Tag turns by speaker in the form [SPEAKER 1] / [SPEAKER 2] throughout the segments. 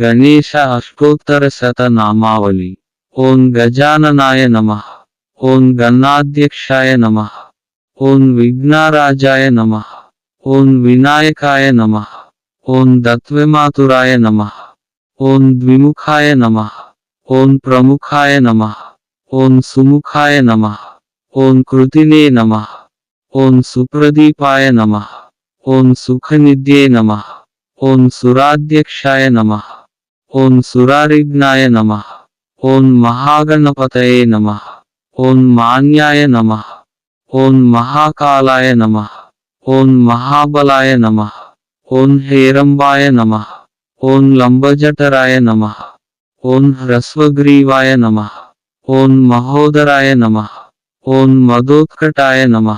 [SPEAKER 1] गणेश अष्टोत्तर शत ओं गजाननाय नम ओं गणाध्यक्षाय नमः ओं विघ्नाराजाय नमः ओं विनायकाय नम ओं दत्वमातुराय नम ओं द्विमुखाय नम ओं प्रमुखाय नम ओं सुमुखाय नम ओं कृतिने नम ओं सुप्रदीपाय नम ओं सुखनिध्ये नम ओं सुराध्यक्षाय नम ஓம் சுராரிக்னாய நம ஓம் மகாகணபதயே நம ஓம் மான்யாய நம ஓம் மகாகாலாய நம ஓம் மகாபலாய நம ஓம் ஹேரம்பாய நம ஓம் லம்பஜட்டராய நம ஓம் ஹ்ரஸ்வக்ரீவாய நம ஓம் மகோதராய நம ஓம் மதோத்கட்டாய நம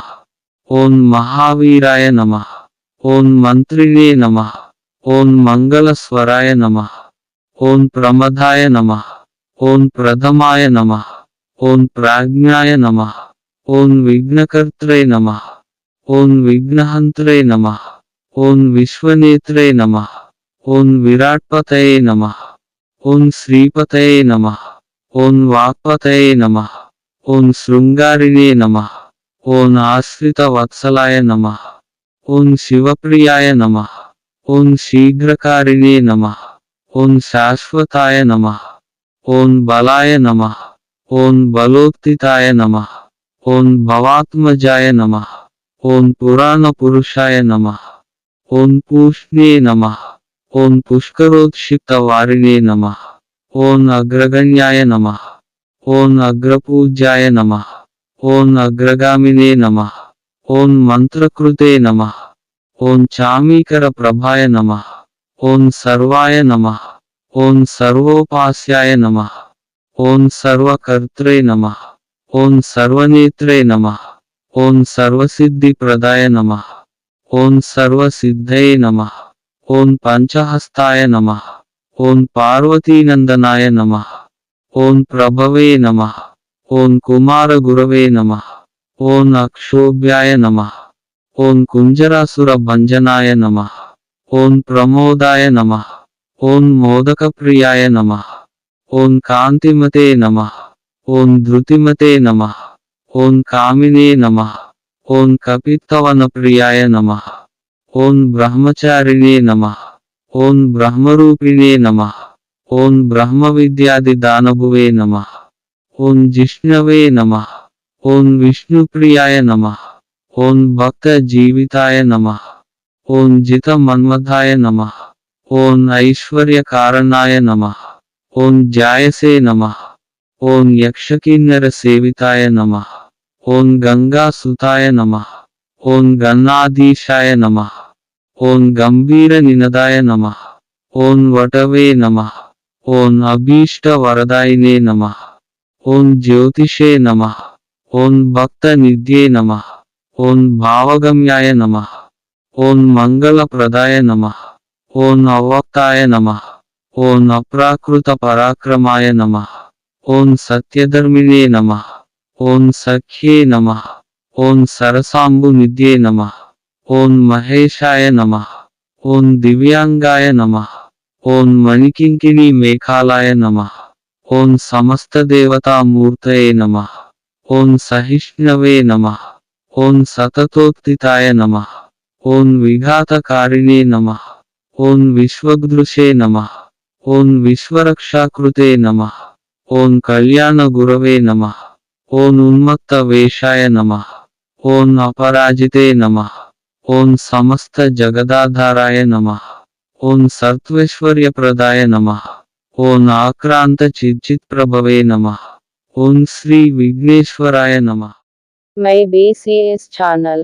[SPEAKER 1] ஓம் மகாவீராய நம ஓம் மந்திரியே நம ஓம் மங்களஸ்வராய நம ఓం ప్రమదాయ నమ ఓం ప్రథమాయ నమ ఓం ప్రాజ్ఞాయ నమ ఓం విఘ్నకర్త్రే నమ ఓం విఘ్నహంత్రే నమ ఓం విశ్వనేత్రే నమ ఓం విరాట్పతయే నమ ఓం శ్రీపతయే నమ ఓం వాక్పతయే నమ ఓం శృంగారిణే నమ ఓం ఆశ్రిత వత్సలాయ నమ ఓం శివప్రియాయ నమ ఓం శీఘ్రకారిణే నమ ओं शाश्वताय नमः ओं बलाय नमः ओं बलोत्थिताय नमः ओं भवात्मजाय नमः ओं पुराणपुरुषाय नमः ओं पूष्णे नमः ओं पुष्करोत्क्षिप्तवारिणे नमः ओं अग्रगण्याय नमः ओं अग्रपूज्याय नमः ओं अग्रगामिने नमः ओं मंत्रकृते नमः चामीकर नम नमः ஓம் சர்வாய நம ஓம் சர்வோபாசியாய நம ஓம் சர்வ கர்த்திரே நம ஓம் சர்வநேத்ரே நம ஓம் சர்வசித்தி பிரதாய நம ஓம் சர்வசித்தயே நம ஓம் பஞ்சஹஸ்தாய நம ஓம் பார்வதீநந்தனாய நம ஓம் பிரபவே நம ஓம் குமாரகுரவே நம ஓம் அக்ஷோபியாய நம ஓம் குஞ்சராசுர பஞ்சனாய நம ओं प्रमोदाय नमः ओं मोदक प्रियाय नम ओं कांतिमते नमः ओं धृतिमते नमः ओं कामिने नमः ओं कपित्तवन प्रियाय नमः ओं ब्रह्मचारिणे नमः ओं ब्रह्मरूपिणे नमः ओं ब्रह्मविद्यादिदानभुवे नमः ओं जिष्णवे नमः ओं विष्णुप्रियाय नमः ओं भक्तजीविताय नमः ఓం భక్త జీవితాయ నమ ఓం జిత మన్మథాయ నమ ఓం ఐశ్వర్య కారణాయ నమ ఓం జాయసే నమ ఓం యక్షకిన్నర సేవితాయ నమ ఓం గంగా సుతాయ నమ ఓం గన్నాధీశాయ నమ ఓం గంభీర నినదాయ నమ ఓం వటవే నమ ఓం అభీష్ట వరదాయినే నమ ఓం జ్యోతిషే నమ ఓం భక్త నిధ్యే నమ ఓం భావగమ్యాయ నమ ఓం మంగళప్రదాయ నమ ఓం అవ్వక్తాయ నమ ఓం అప్రాకృత పరాక్రమాయ నమ ఓం సత్యధర్మిణే నమ ఓం సఖ్యే నమ ఓం సరసాంబు నిధ్యే నమ ఓం మహేశాయ నమ ఓం దివ్యాంగాయ నమ ఓం మణికింకిణి మేఘాలాయ నమ ఓం సమస్త దేవతామూర్తయే నమ ఓం సహిష్ణవే నమ ఓం సతతోత్తితాయ నమ ఓం విఘాతకారిణే నమ ఓం విశ్వదృశే నమ ఓం విశ్వరక్షాకృతే నమ ఓం కళ్యాణ గురవే నమ ఓం ఉన్మత్త వేషాయ నమ ఓం అపరాజితే నమ ఓం సమస్త జగదాధారాయ నమ ఓం సత్వైశ్వర్యప్రదాయ నమ ఓం ఆక్రాంత చిజ్జిత్ ప్రభవే నమ ఓం శ్రీ విఘ్నేశ్వరాయ నమ
[SPEAKER 2] మై బీసీఎస్ ఛానల్